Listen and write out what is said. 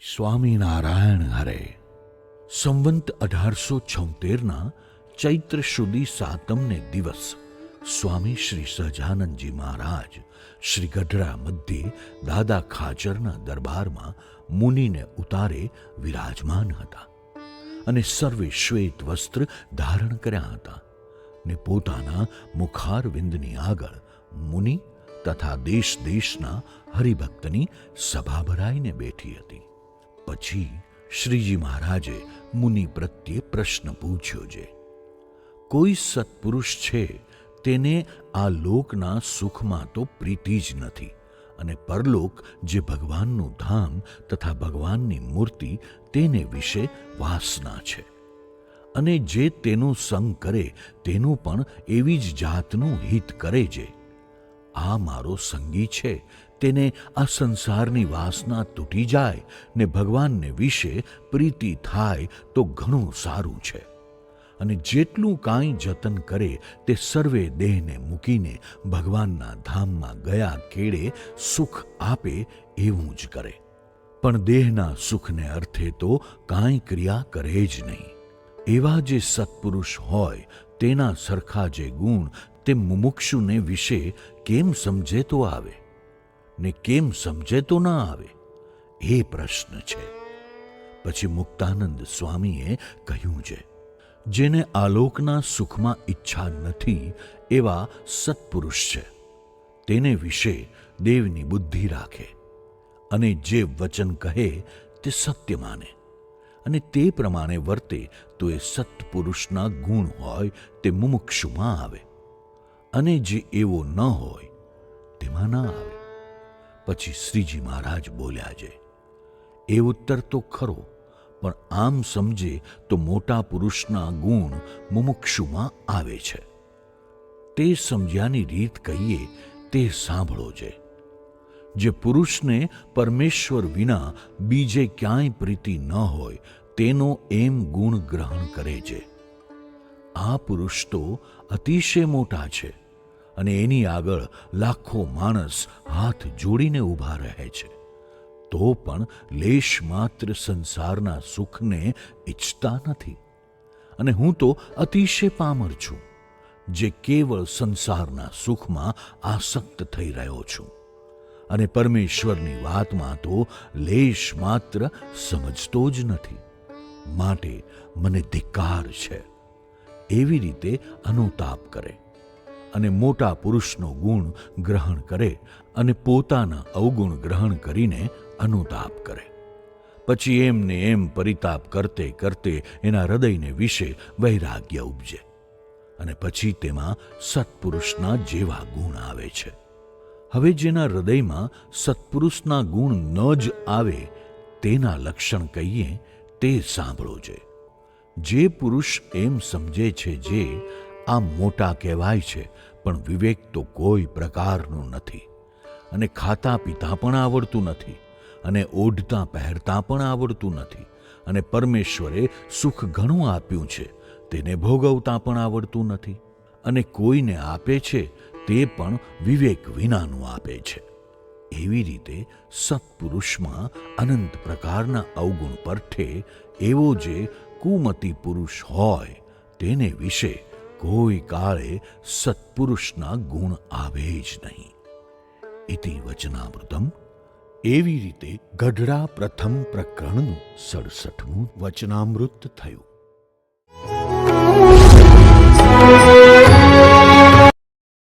સ્વામિનારાયણ હરે. સંવંત અઢારસો છોતેરના ચૈત્ર સુધી સાતમને દિવસ સ્વામી શ્રી સહજાનંદજી મહારાજ શ્રી ગઢડા મધ્યે દાદા ખાચરના દરબારમાં મુનિને ઉતારે વિરાજમાન હતા અને સર્વે શ્વેત વસ્ત્ર ધારણ કર્યા હતા ને પોતાના મુખારવિંદની આગળ મુનિ તથા દેશ દેશના હરિભક્તની સભા ભરાઈને બેઠી હતી. પછી શ્રીજી મહારાજે મુનિ પ્રત્યે પ્રશ્ન પૂછ્યો છે, કોઈ સત્પુરુષ છે તેને આ લોકના સુખમાં તો પ્રીતિ જ નથી અને પરલોક જે ભગવાનનું ધામ તથા ભગવાનની મૂર્તિ તેને વિશે વાસના છે અને જે તેનો સંગ કરે તેનું પણ એવી જ જાતનું હિત કરે છે. આ મારો સંગી છે તેને આ સંસારની વાસના તૂટી જાય ને ભગવાનને વિશે પ્રીતિ થાય તો ઘણું સારું છે. અને જેટલું કાંઈ જતન કરે તે સર્વે દેહને મૂકીને ભગવાનના ધામમાં ગયા કેળે સુખ આપે એવું જ કરે. પણ દેહના સુખને અર્થે તો કાંઈ ક્રિયા કરે જ નહીં. એવા જે સત્પુરુષ હોય તેના સરખા જે ગુણ તે મુમુક્ષુને વિશે કેમ સમજે તો આવે? ને કેમ સમજે તો ના આવે? એ પ્રશ્ન છે. પછી મુક્તાનંદ સ્વામીએ કહ્યું છે, જેને આલોકના સુખમાં ઈચ્છા નથી એવા સત્પુરુષ છે. તેને વિશે દેવની બુદ્ધિ રાખે અને જે વચન કહે તે સત્ય માને અને તે પ્રમાણે વર્તે તો એ સત્પુરુષના ગુણ હોય તે મુમુક્ષુમાં આવે અને જે એવો ન હોય તેમાં ના આવે. પછી શ્રીજી મહારાજ બોલ્યા છે, એ ઉત્તર તો ખરો, પણ આમ સમજે તો મોટા પુરુષના ગુણ મુમુક્ષુમાં આવે છે. તે સમજ્યાની રીત કહીએ તે સાંભળો છે જે પુરુષને પરમેશ્વર વિના બીજે ક્યાંય પ્રીતિ ન હોય, તેનો એમ ગુણ ગ્રહણ કરે છે. આ પુરુષ તો અતિશય મોટા છે. અને એની આગળ લાખો માણસ હાથ જોડીને ઊભા રહે છે. તો પણ લેશ માત્ર સંસારના સુખને ઈચ્છતા નથી. અને હું તો અતિશય પામર છું, જે કેવળ સંસારના સુખમાં આસક્ત થઈ રહ્યો છું. અને પરમેશ્વરની વાતમાં તો લેશ માત્ર સમજતો જ નથી. માટે મને ધિક્કાર છે. એવી રીતે અનુતાપ કરે. અને મોટા પુરુષનો ગુણ ગ્રહણ કરે અને પોતાના અવગુણ ગ્રહણ કરીને અનુતાપ કરે. પછી એમને એમ પરિતાપ કરતે કરતે એના હૃદયને વિશે વૈરાગ્ય ઉપજે અને પછી તેમાં સત્પુરુષના જેવા ગુણ આવે છે. હવે જેના હૃદયમાં સત્પુરુષના ગુણ ન જ આવે તેના લક્ષણ કહીએ તે સાંભળો છે જે પુરુષ એમ સમજે છે જે આ મોટા કહેવાય છે, પણ વિવેક તો કોઈ પ્રકારનો નથી. અને ખાતા પીતા પણ આવડતું નથી, અને ઓઢતા પહેરતા પણ આવડતું નથી, અને પરમેશ્વરે સુખ ઘણું આપ્યું છે, તેને ભોગવતા પણ આવડતું નથી, અને કોઈને આપે છે, તે પણ વિવેક વિનાનું આપે છે. એવી રીતે સત્પુરુષમાં અનંત પ્રકારના અવગુણ પરઠે એવો જે કુમતી પુરુષ હોય, તેને વિશે કોઈ કાળે સત્પુરુષના ગુણ આવે જ નહીં. ઇતિ વચનામૃતમ. એવી રીતે ગઢડા પ્રથમ પ્રકરણનું સડસઠમું વચનામૃત થયું.